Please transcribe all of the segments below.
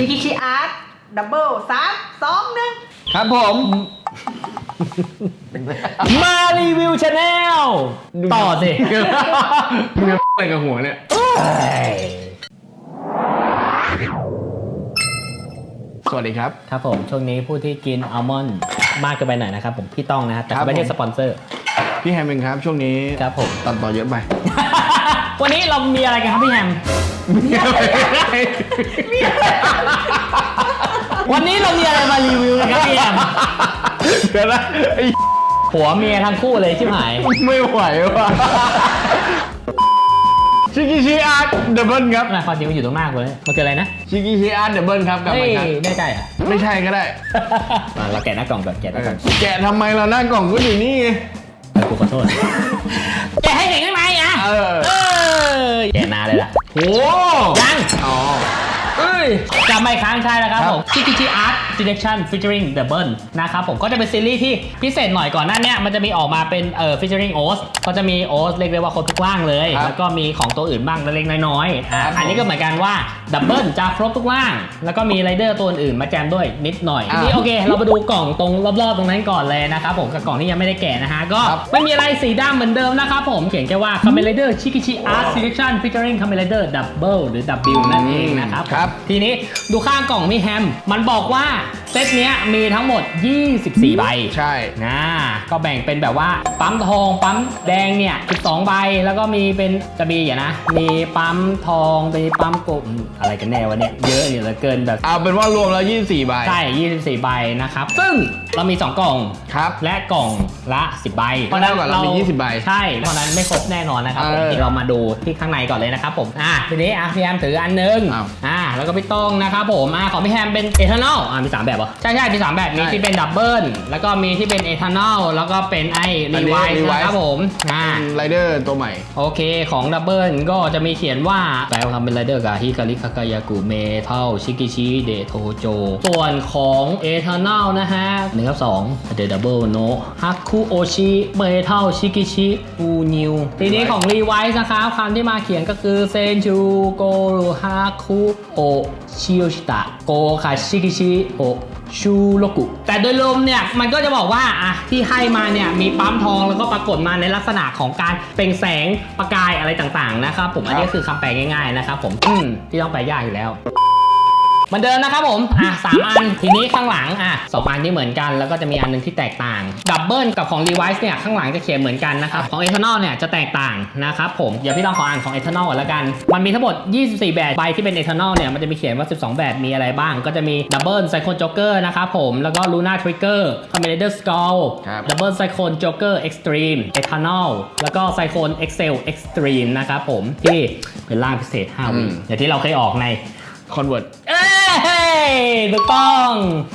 ชิคิชิอาร์ตดับเบิลสามสองหนึ่งครับผม มารีวิวชาแนลต่อสิมึงจะอะไรกับหัวเนี่ยสวัสดีครับ ครับผม ช่วงนี้ผู้ที่กินอัลมอนด์มากเกินไปหน่อยนะครับผมพี่ต้องนะครับแต่ครับเขาไม่ได้ผมสปอนเซอร์ พี่แฮมเองครับ ช่วงนี้ครับผมตัดต่อเยอะไป วันนี้เรามีอะไรกันครับพี่แฮม วันนี้เรามีอะไรมารีวิวกันครับพี่แฮม เดี๋ยวนะไอ้ผัวเมียทั้งคู่เลยชิบหายไม่ไหวว่ะชิกิชิอาร์ตเดบเบิลครับนะความจริงมันอยู่ตรงหน้ากูเลยมันคืออะไรนะ ชิกิชิอาร์ตเดบเบิลครับกลับเฮ้มายครับแน่ใจเหรอะไม่ใช่ก็ได้เราแกะหน้ากล่องก่อนแกะหเอน้ากล่อองแกะทำไมเราหน้ากล่องก็อยู่นี่ไง เออกูขอโทษ แกะให้เห็นข้างในอะเออเออแกะหน้าเลยล่ะ โหยังอ๋อ เอ้ย กลับมาอีกครั้งใช่แล้วครับครับผม CTG Art Direction featuring The Burn นะครับผมก็จะเป็นซีรีส์ที่พิเศษหน่อยก่อนหน้าเนี้ยมันจะมีออกมาเป็นเอ่อ featuring Oz ก็จะมี Oz เรียกได้ว่าครบทุกร่างเลย ครับแล้วก็มีของตัวอื่นบ้างเล็กๆน้อยๆอะครับอันนี้ก็เหมือนกันว่า Double จะครบทุกร่าง แล้วก็มีไรเดอร์ตัวอื่นๆมาแจมด้วยนิดหน่อยอะทีนี้โอเค เราไปดูกล่องตรงรอบๆตรงนั้นก่อนเลยนะครับผมกับกล่องที่ยังไม่ได้แกะนะฮะก็ครับไม่มีอะไรสีดำเหมือนเดิมนะครับผมเขียนแค่ว่า Kamen Rider Shikichi Art Direction featuring Kamen Rider Double หรือ W นั่นเองนะครับผม ครับ ทีนี้ดูข้างกล่องมีแฮม มันบอกว่าเซตเนี้ยมีทั้งหมด 24 ใบใช่นะก็แบ่งเป็นแบบว่าปั๊มทองปั๊มแดงเนี่ย12 ใบ แล้วก็มีเป็นจะมีอย่างนะ มีปั๊มทองมีปั๊มกลมอะไรกันแน่วะเนี่ยเยอะเนี่ยเหลือเกินแบบเอาเป็นว่ารวมแล้ว 24 ใบ ใช่ 24 ใบนะครับ ซึ่งเรามี 2 กล่อง ครับ และกล่องละ 10 ใบเพราะฉะนั้นเรามี20ใบใช่เพราะฉะนั้นไม่ครบแน่นอนนะครับผมเออที่เรามาดูที่ข้างในก่อนเลยนะครับผมอะทีนี้อะพี่แฮมถืออันหนึงอ้าว อะ แล้วก็พี่ต้องนะครับผมอะของพี่แฮมเป็นเอทานอลอะมี3แบบเหรอ ใช่ใช่มี3แบบมีใช่ที่เป็นดับเบิลแล้วก็มีที่เป็นเอทานอลแล้วก็เป็นไอ้อันรีนี้ไวซ์ Revice นะครับผมอะไรเดอร์ตัวใหม่ โอเคของดับเบิลก็จะมีเขียนว่าแปลว่าทำเป็นไรเดอร์กับฮิคาริคากายากุเมทัลชิกิชิเดโทโจส่วนของเอทานอลนะฮะหนึ่งกับสองเดดับเบิลโนฮักคุโอชิเมทัลชิกิชิอูนิวทีนี้ของรีไวซ์นะครับคำที่มาเขียนก็คือเซนชูโกรุฮักคุโอชิโอชิตะโกคาชิกิชิโอชูโรกุ แต่โดยรวมเนี่ยมันก็จะบอกว่าอะที่ให้มาเนี่ยมีปั๊มทองแล้วก็ปรากฏมาในลักษณะของการเปล่งแสงประกายอะไรต่างๆนะครับผมอันนี้คือคำแปลง่ายๆนะครับผมอืมที่ต้องแปลยากอยู่แล้ว เหมือนเดิมนะครับผมอะสามอันทีนี้ข้างหลังอะสองอันที่เหมือนกันแล้วก็จะมีอันหนึงที่แตกต่างดับเบิลกับของ r e v i s e เนี่ยข้างหลังจะเขียนเหมือนกันนะครับของ e t h a n o l เนี่ยจะแตกต่างนะครับผมเดี๋ยวพี่ต้องขออ่านของ e t h a n o l ก่อนละกัน มันมีทั้งหมด 24 แบบใบที่เป็น e t h a n o l เนี่ยมันจะมีเขียนว่า 12 แบบมีอะไรบ้าง ก็จะมีดับเบิลไซโคนจ็อกเกอร์นะครับผมแล้วก็ลูน่าทริกเกอร์คอมเมเดอร์สกอลครับดับเบิลไซโคนจ็อกเกอร์เอ็กซ์ตรีมเอทานอลแล้วก็ไซโคนเอ็กเซลเอ็กซ์ตรีมนะครับผมที่เป็นร่างพิเศษ5วิอย่างที่เราเคยออกในคอนเวิร์ตเอ้ย ถูกต้อง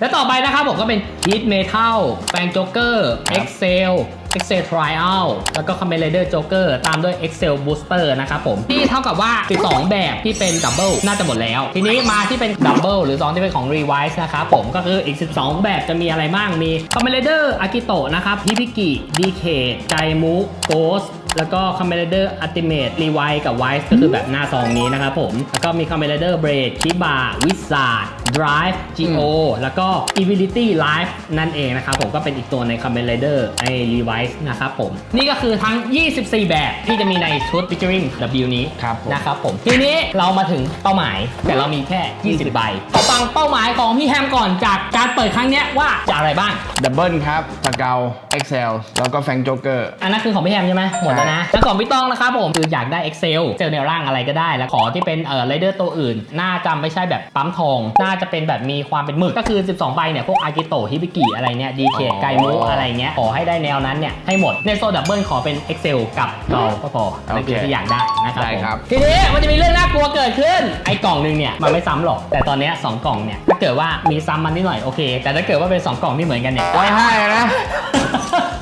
แล้วต่อไปนะครับผมก็เป็น Heat Metal แฟงโจ๊กเกอร์ Excel Excel Trial แล้วก็ Kamen Rider Joker ตามด้วย Excel Booster นะครับผมที่เท่ากับว่า 12 แบบที่เป็น Double น่าจะหมดแล้ว ทีนี้มาที่เป็น Double หรือ 2 ที่เป็นของ Revise นะครับผมก็คืออีก 12 แบบจะมีอะไรบ้างมี Kamen Rider Akito นะครับ Hibiki DK ไ a มุ Ghost แล้วก็ Kamen Rider Ultimate Revive กับ Wise ก็คือแบบหน้าซองนี้นะครับผม แล้วก็มี Kamen Rider Blade Kiba Wizard Drive Geo แล้วก็ Infinity Life นั่นเองนะครับผมก็เป็นอีกตัวใน Kamen Rider ไอ้ Revive นะครับผม นี่ก็คือทั้ง 24 แบบที่จะมีในชุด featuring W นี้ครับผมนะครับผม ทีนี้เรามาถึงเป้าหมาย แต่เรามีแค่ 20 ใบขอฟังเป้าหมายของพี่แฮมก่อนจากการเปิดครั้งเนี้ยว่าจะอะไรบ้าง ดับเบิลครับสเกลเอ็กเซลแล้วก็แฟงโจ๊กเกอร์ อันนั้นคือของพี่แฮมใช่ไหมหมดแล้วนะแล้วของพี่ต้องนะครับผมคืออยากได้ Excel Excel ในร่างอะไรก็ได้ แล้วขอที่เป็นเอ่อไรเดอร์ตัวอื่น น่าจะไม่ใช่แบบปั๊มทองน่าจะเป็นแบบมีความเป็นหมึกก็คือ 12 ใบเนี่ยพวกอากิโตะฮิบิกิอะไรเนี่ยดีเคอ๋อไกมุอะไรเงี้ยขอให้ได้แนวนั้นเนี่ยให้หมดในโซดับเบิลขอเป็น Excel กับเกาก็พอนั่นคือที่อยากได้นะครับได้ผมครับ ทีนี้มันจะมีเรื่องน่ากลัวเกิดขึ้น ไอ้กล่องหนึงเนี่ยมันไม่ซ้ำหรอก แต่ตอนเนี้ยสองกล่องเนี่ยถ้าเกิดว่ามีซ้ำมันนิดหน่อยโอเค แต่ถ้าเกิดว่าเป็นสองกล่องที่เหมือนกันเนี่ย ไว้ให้นะ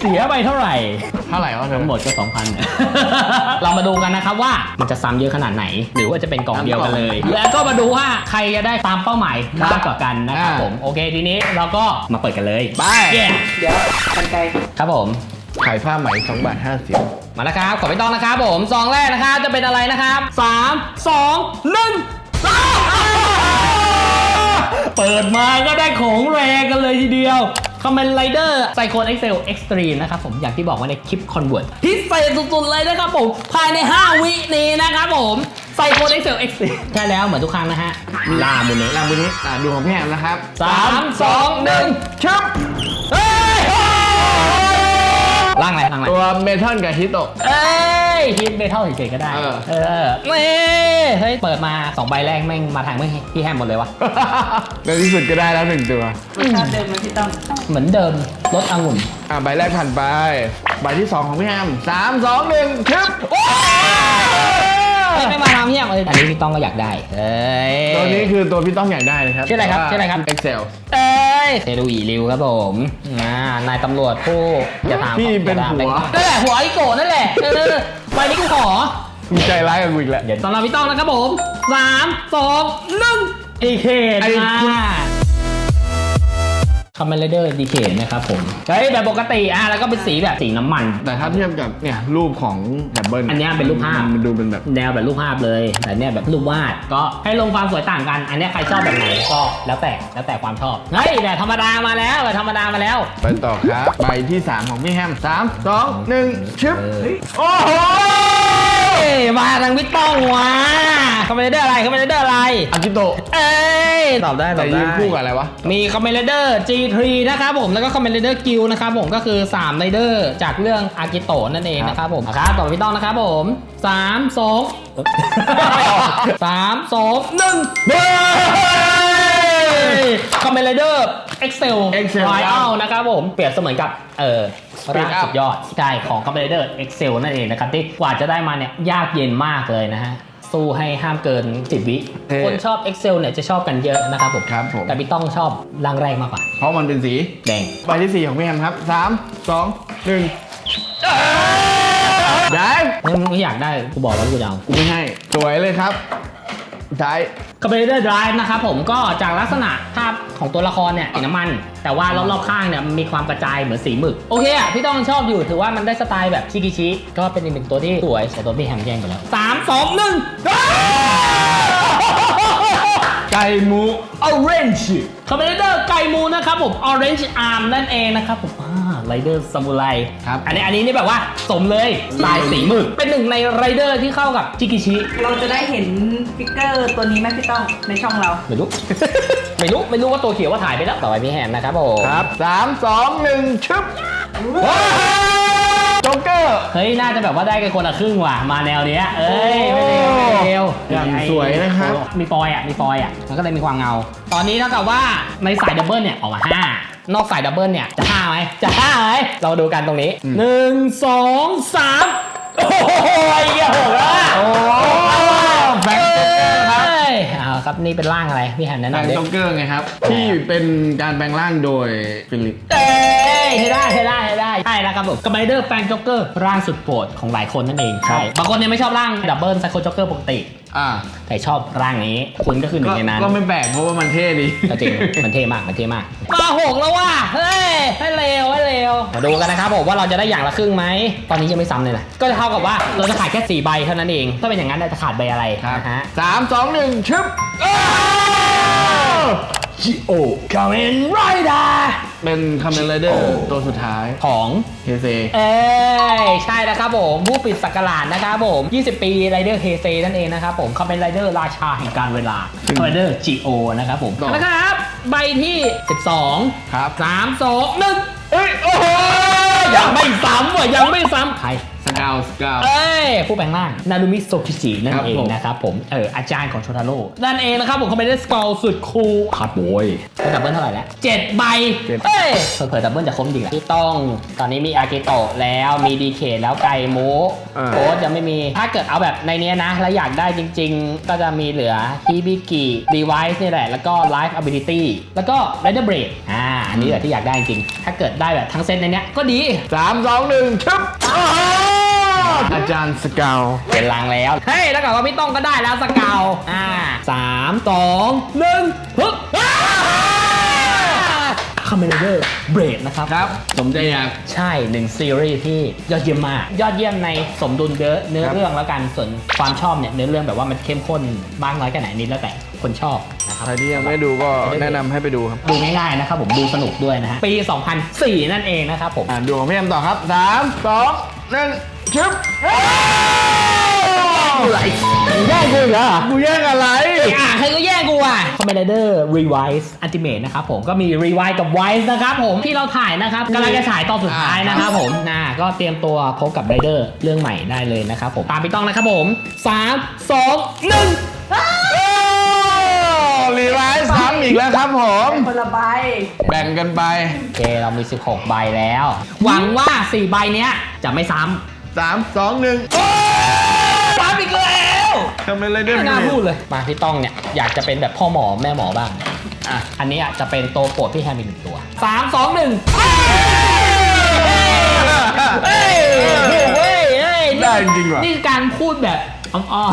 เสียไปเท่าไหร่ เท่าไหร่วะเธอทั้งหมดก็ 2,000 เรามาดูกันนะครับว่ามันจะซ้ำเยอะขนาดไหน หรือว่าจะเป็นกล่องเดียวกันเลย แล้วก็มาดูว่าใครจะได้ตามเป้าหมายมากกว่ากันนะครับอ่าผม โอเคทีนี้เราก็มาเปิดกันเลยไป เย้เดี๋ยวกันไกลครับผม ขายผ้าไหม2บาท50มาแล้วครับ ขอไม่ต้องนะครับผมซองแรกนะครับจะเป็นอะไรนะครับ 3 2 1อ้าวเปิดมาก็ได้ของแรงกันเลยทีเดียว คอมเมนต์ไรเดอร์ไซโคนเอ็กเซลเอ็กซ์ตรีมนะครับผมอย่างที่บอกไว้ในคลิปคอนเวิร์ตพิเศษสุดๆเลยนะครับผม ภายใน 5 วินี้นะครับผมไซโคนเอ็กเซลเอ็กซ์ตรีมใช่แล้วเหมือนทุกครั้งนะฮะลาบุเนะลาบุนี้อะดูของพี่แฮมนะครับสามสองหนึ่งชึบเฮ้ย ร่างอะไรร่างอะไรตัวเมทัลกับฮิโตะ เอ้ยฮิตเมทัลเฉยๆก็ได้ เออ เออนี่เฮ้ย เปิดมา2ใบแรกแม่งมาทางไม่พี่แฮมหมดเลยวะ ในที่สุดก็ได้แล้วหนึ่งตัว รสชาติเดิมไหมพี่ต้องเหมือนเดิมรสองุ่น อะใบแรกผ่านไป ใบที่สองของพี่แฮมสามสองหนึ่งชึบเฮ้ย ไม่มาทำเฮียเลยอันนี้พี่ต้องก็อยากได้เอ้ย ตัวนี้คือตัวพี่ต้องอยากได้นะครับชื่ออะไรครับชื่ออะไรครับ Excel เอ้ยเซรูอีริวครับผมอ่านายตำรวจผู้จะถามพี่เป็นหัวนั่นแหละหัวไอโกะนั่นแหละเออใบนี้กูขอมีใจร้ายกับกูอีกแล้วเดี๋ยวสำหรับพี่ต้องนะครับผมสามสองหนึ่งดีเคไอ้มา คอมเมนเดอร์ดีเคนะครับผมเฮ้ยแบบปกติอะแล้วก็เป็นสีแบบสีน้ำมัน แต่ถ้าเทียบกับเนี่ยรูปของดับเบิลอันเนี้ยเป็นรูปภาพ มันดูเป็นแบบแนวแบบรูปภาพเลย แต่เนี่ยแบบรูปวาดก็ให้ลงความสวยต่างกัน อันเนี้ยใครชอบแบบไหนก็แล้วแต่แล้วแต่ความชอบเฮ้ยแต่ธรรมดามาแล้วแบบธรรมดามาแล้ว ไปต่อครับ ใบที่ 3 ของพี่แฮมสามสองหนึ่งชึบเออโอ้โหเอ้ย มาทางพี่ต้องวะคอมเมนเดอร์อะไรคอมเมนเดอร์อะไร อากิโตะเอ้ยตอบได้ตแต่อบยืได้ นคู่กับอะไรวะ มีคอมเมนเดอร์ G3 นะครับผมแล้วก็คอมเมนเดอร์กิลนะครับผมก็คือ3ไรเดอร์จากเรื่องอากิโตะนั่นเองนะครับผมครับต่อไปพี่ต้องนะครับผม3 2 3 2 1 คอมเมนเดอร์ Excel Excel ไ i เอานะครับผม เปรียบเสมือนกับ เออ Speed ร่าง up สุดยอดใช่ของคอมเมนเดอร์ Excel นั่นเองนะครับ ที่กว่าจะได้มาเนี่ย ยากเย็นมากเลยนะฮะ สู้ให้ห้ามเกิน 10 วิ เท่คนชอบ Excel เนี่ยจะชอบกันเยอะนะครับผม ครับผม แต่พี่ต้องชอบร่างแรกมากกว่า เพราะมันเป็นสี แดง ใบที่ 4 ของพี่แฮมครับสามสองหนึ่งได้ไม่ไม่อยากได้ กูบอกแล้วกูจะเอา กูไม่ให้ สวยเลยครับ ได้คอมเพลเตอร์ไดรฟ์นะครับผมก็จากลักษณะภาพของตัวละครเนี่ยสีน้ำมัน แต่ว่ารอบๆข้างเนี่ยมันมีความกระจายเหมือนสีหมึก โอเคอะพี่ต้องชอบอยู่ถือว่ามันได้สไตล์แบบชิกิชิ ก็เป็นอีกหนึ่งตัวที่สวยแต่ตัวพี่แฮมแย่งไปแล้วสามสองหนึ่งไก่หมู Orange คอมเพลเตอร์ไกมูนะครับผม Orange Arm นั่นเองนะครับผมอ่า ไรเดอร์ซามูไรครับอันนี้อันนี้นี่แบบว่าสมเลยสไตล์สีหมึกเป็นหนึ่งในไรเดอร์ที่เข้ากับชิกิชิเราจะได้เห็นฟิกเกอร์ตัวนี้ไหมพี่ต้องในช่องเรา ไม่รู้ ไม่รู้ไม่รู้ว่าตัวเขียวว่าถ่ายไปแล้วต่อไปพี่แฮมนะครับผมครับสามสองหนึ่งชึบว้าวโจ๊กเกอร์เฮ้ยน่าจะแบบว่าได้กันคนละครึ่งว่ะมาแนวเนี้ยเอ้ยไม่เร็วไม่เร็วอย่างสวยนะครับมีฟอยล์อะมีฟอยล์อะมันก็เลยมีความเงา ตอนนี้เท่ากับว่าในสายดับเบิลเนี่ยออกมา5 นอกสายดับเบิลเนี่ยจะ5ไหมจะ5ไหมเราดูกันตรงนี้1 2 3โอ้โหไอ้เหี้ยหกแล้วอะโอ้แฟงโจ๊กเกอร์ครับ เอ้ยเอาครับนี่เป็นร่างอะไรพี่แฮมแนะแฟงนำดิโจ๊กเกอร์ไงครับ ที่เป็นการแปลงร่างโดยฟิลิป เอ้ย ให้ได้ให้ได้ให้ได้ใช่แล้วครับผมกัมไบเดอร์แฟนจ็อกเกอร์ร่างสุดโปรดของหลายคนนั่นเองใช่บางคนเนี่ยไม่ชอบร่างดับเบิลไซโคจ็อกเกอร์ปกติ อ่าแต่ชอบร่างนี้ คุณก็คือหนึ่ก็งในนั้นก็ไม่แปลกเพราะว่ามันเท่ดีก็จริงมันเท่มากมันเท่มากมาหกแล้วว่ะเฮ้ยให้เร็วให้เร็วมาดูกันนะครับผมว่าเราจะได้อย่างละครึ่งไหมตอนนี้ยังไม่ซ้ำเลยนะก็จะเท่ากับว่าเราจะขาดแค่สี่ใบเท่านั้นเองถ้าเป็นอย่างนั้นเราจะขาดใบอะไรครับนะฮะสามสองหนึ่งชึบจิโอคาเมนไรดา เป็นคาเมนไรเดอร์ตัวสุดท้ายของเฮเซเอ้ยใช่แล้วครับผมผู้ปิดสักราชนะครับผม 20 ปีไรเดอร์เฮเซนั่นเองนะครับผมเขาเป็นไรเดอร์ราชาแห่งการเวลาไรเดอร์จีโอนะครับผมต่อนะครับ ใบที่ 12 ครับ 3 2 1เฮ้ยโอ้โหยังไม่ซ้ำว่ะยังไม่ซ้ำใคร สกาวสกาวเอ้ยผู้แปลงร่างนารุมิโซคิจินั่นครับเองผมนะครับผมเอออาจารย์ของโชทาโร่นั่นเองนะครับผมเขาเป็นสกอลสุดคูลคัดโวยดับเบิลเท่าไหร่แล้วเจ็ดใบเจ็ดเอ้ยเผื่อๆดับเบิลจะคมจริงแหละที่ต้องตอนนี้มีอากิโตะแล้วมีดีเคแล้วไกโมอ่าโค้ดจะไม่มีถ้าเกิดเอาแบบในเนี้ยนะ แล้วอยากได้จริง ๆ ก็จะมีเหลือฮิบิกิดีไวซ์นี่แหละ แล้วก็ Life Ability แล้วก็ Rider Break อ่าอันนี้แหละที่อยากได้จริง ถ้าเกิดได้แบบทั้งเซตในเนี้ยก็ดีสามสองหนึ่งชึบโอ้โหอาจารย์สกาวเป็นลังแล้ว เฮ้ยถ้าเกิดว่าพี่ต้องก็ได้แล้วสเกาวอ่าสามสองหนึ่งฮึบคอมเมนเดอร์เบรดนะครับครับ สมใจอยากใช่หนึ่งซีรีส์ที่ยอดเยี่ยมมาก ยอดเยี่ยมในสมดุลเยอะเนื้อครับเรื่องแล้วกันส่วนความชอบเนี่ยเนื้อเรื่องแบบว่ามันเข้มข้นมากน้อยแค่ไหนนี่แล้วแต่คนชอบนะครับใครที่ยังไม่ได้ดูก็แนะนำให้ไปดูครับ ดูง่ายๆนะครับผมดูสนุกด้วยนะฮะปี 2004 นั่นเองนะครับผมอ่าดูของพี่แอมต่อครับสามสองหนึ่ง ชึบอะไรแย่งกูเหรอกูแย่งอะไรอะใครก็แย่งกูอะ c o m m a n d e r Revise Ultimate นะครับผมก็มี Revise กับ Wise นะครับผมที่เราถ่ายนะครับกำลังจะฉายตอนสุดท้ายนะครับผมนะก็เตรียมตัวพบกับ Rider เรื่องใหม่ได้เลยนะครับผมตามพี่ต้องนะครับผม3 2 1รีไวซ์ซ้ำอีกแล้วครับผมคนละใบแบ่งกันไปโอเคเรามี 16 ใบแล้ว หวังว่า 4 ใบเนี้ยจะไม่ซ้ สามสองหนึ่งำซ้ำอีกแล้วทำไมเลยเด้อไม่น่าพูดเลยมาพี่ต้องเนี่ย อยากจะเป็นแบบพ่อหมอแม่หมอบ้างอะอันนี้อะจะเป็นตัวโปรดพี่แฮมอีกหนึ่งตัว3 2 1เฮ้ยถูกเว้ยเฮ้ยได้จริงว่ะนี่การพูดแบบ อ้อ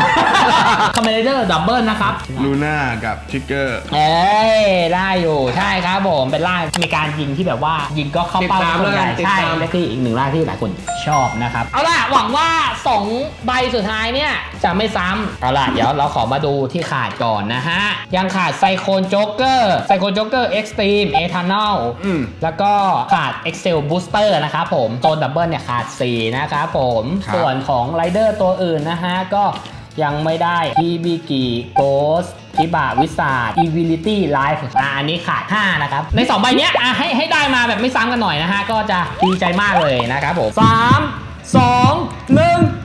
ๆคอมเมดี้ดับเบิลนะครับ ลูน่ากับชิกเกอร์ เอ้ยได้อยู่ใช่ครับผมเป็นล่างมีการยิงที่แบบว่ายิงก็เข้าเป้าติดตามคนใหญ่เลยติดใช่ตาม และที่อีกหนึ่งล่างที่หลายคนชอบนะครับ เอาล่ะ หวังว่า 2 ใบสุดท้ายเนี่ย จะไม่ซ้ำเอาล่ะเดี๋ยวเราขอมาดูที่ขาดก่อนนะฮะ ยังขาดไซโคนโจ๊กเกอร์ไซโคนโจ๊กเกอร์เอ็กซ์ตรีมเอทานอลอืมแล้วก็ขาด Excel Booster นะครับผมโซนดับเบิลเนี่ยขาด 4 นะครับผม ครับ ส่วนของไรเดอร์ตัวอื่นนะฮะ ก็ยังไม่ได้ทีบิกิโกสทิบาวิสา Evility Life อะอันนี้ขาด 5 นะครับ ใน 2 ใบเนี้ยอะให้ให้ได้มาแบบไม่ซ้ำกันหน่อยนะฮะ ก็จะดีใจมากเลยนะครับผม 3 2 1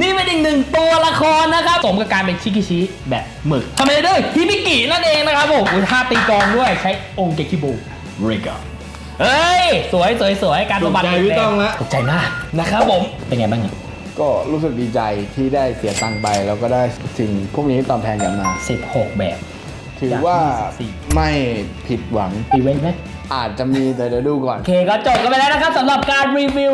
นี่เป็นอีกหนึ่งตัวละครนะครับสมกับการเป็นชิกิชิแบบหมึกทำไมด้วยฮิบิกินั่นเองนะครับผมอุยท่าตีกลองด้วยใช้องค์เกคิบูเรกาเอ้ย สวยสวยสวยการบำบัดถูกใจพี่ต้องละถูกใจมากนะครับผมเป็นไงบ้างเนี่ยก็รู้สึกดีใจที่ได้เสียตังค์ไปแล้วก็ได้สิ่งพวกนี้ตอบแทนกลับมา 16 แบบ ถือว่าจาก24ไม่ผิดหวังอีเวนต์ไหมอาจจะมีแต่เดี๋ยวดูก่อน โอเคก็จบกันไปแล้วนะครับสำหรับการรีวิว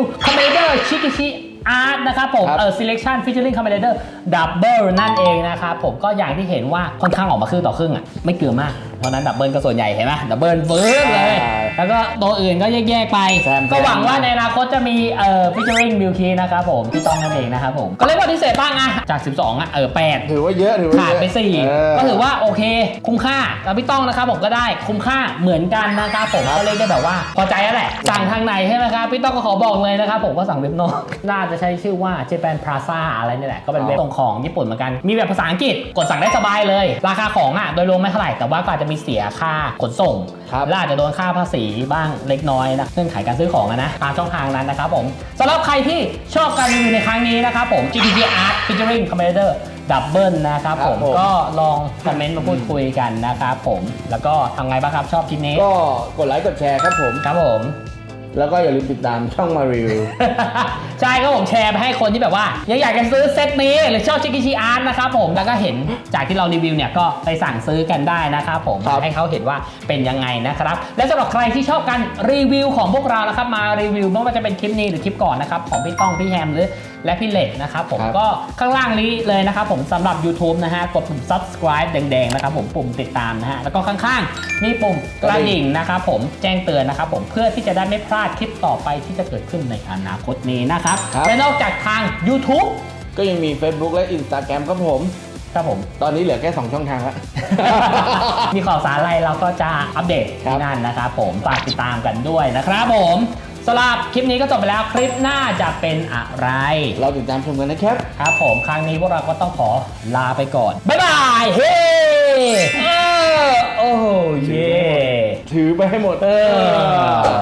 Commander Shikishi Art นะครับผมครับ เออ Selection Featuring Commander Double นั่นเองนะครับผมก็อย่างที่เห็นว่าค่อนข้างออกมาครึ่งต่อครึ่งอะไม่เกลือมากเพราะฉะนั้นดับเบิลก็ส่วนใหญ่เห็นไหมดับเบิลฟื้นเลยใช่ แล้วก็ตัวอื่นก็แยกๆไป แซมก็หวังว่าในอนาคตจะมีเอ่อ Featuring Milky นะครับผมพี่ต้องนั่นเองนะครับผม ก็เรียกว่าพิเศษบ้างอะจาก 12อะเออ8 ถือว่าเยอะถือว่าขาดเยอะไป4เออก็ถือว่าโอเค คุ้มค่าแล้วพี่ต้องนะครับผมก็ได้คุ้มค่าเหมือนกันนะครับผมก็เรียกได้แบบว่าพอใจแล้วแหละสั่งทางไหนใช่ไหมครับพี่ต้องก็ขอบอกเลยนะครับผมก็สั่งเว็บนอกน่าจะใช้ชื่อว่า Japan Plaza อะไรนี่แหละก็เป็นเว็บส่งของญี่ปุ่นเหมือนกันมีแบบภาษาอังกฤษกดสั่งได้สบายเลย ราคาของอะโดยรวมไม่เท่าไหร่แต่ว่าก็อาจจะมีเสียค่าขนส่งครับ และอาจจะโดนค่าภาษีบ้างเล็กน้อยนะเงื่อนไขการซื้อของอะนะตามช่องทางนั้นนะครับผมสำหรับใครที่ชอบการรีวิวในครั้งนี้นะครับผม GTG Art Featuring Commander Double นะครับผมครับผมก็ลองคอมเมนต์มาพูดคุยกันนะครับผมแล้วก็ทำไงบ้างครับชอบคลิปนี้ ก็กดไลค์กดแชร์ครับผมครับผม แล้วก็อย่าลืมติดตามช่องมารีวิว ใช่ครับผมแชร์ไปให้คนที่แบบว่ายังอยากจะซื้อเซตนี้หรือชอบชิกิชิอาร์ตนะครับผมแล้วก็เห็นจากที่เรารีวิวเนี่ยก็ไปสั่งซื้อกันได้นะครับผมครับ ให้เขาเห็นว่าเป็นยังไงนะครับ และสำหรับใครที่ชอบการรีวิวของพวกเรานะครับมารีวิวไม่ว่าจะเป็นคลิปนี้หรือคลิปก่อนนะครับของพี่ต้องพี่แฮมหรือ และพี่เล็กนะครับผมครับก็ข้างล่างนี้เลยนะครับผมสำหรับ YouTube นะฮะกดปุ่ม subscribe แดงๆนะครับผมปุ่มติดตามนะฮะแล้วก็ข้างๆนี่ปุ่มกระดิ่งนะครับผมแจ้งเตือนนะครับผมเพื่อที่จะได้ไม่พลาดคลิปต่อไปที่จะเกิดขึ้นในอนาคตนี้นะครับครับและนอกจากทาง YouTube ก็ยังมี Facebook และ Instagram ครับผมครับผม ตอนนี้เหลือแค่ 2 ช่องทางแล้ว มีข่าวสารอะไรเราก็จะอัปเดตครัที่บนั่นนะครับผม ฝากติดตามกันด้วยนะครับผม สำหรับคลิปนี้ก็จบไปแล้วคลิปหน้าจะเป็นอะไร เราติดตามชมกันนะครับ ครับผมครั้งนี้พวกเราก็ต้องขอลาไปก่อน บ๊ายบาย เฮ้เออโอ้โหเย่ถือไปให้หมด เออ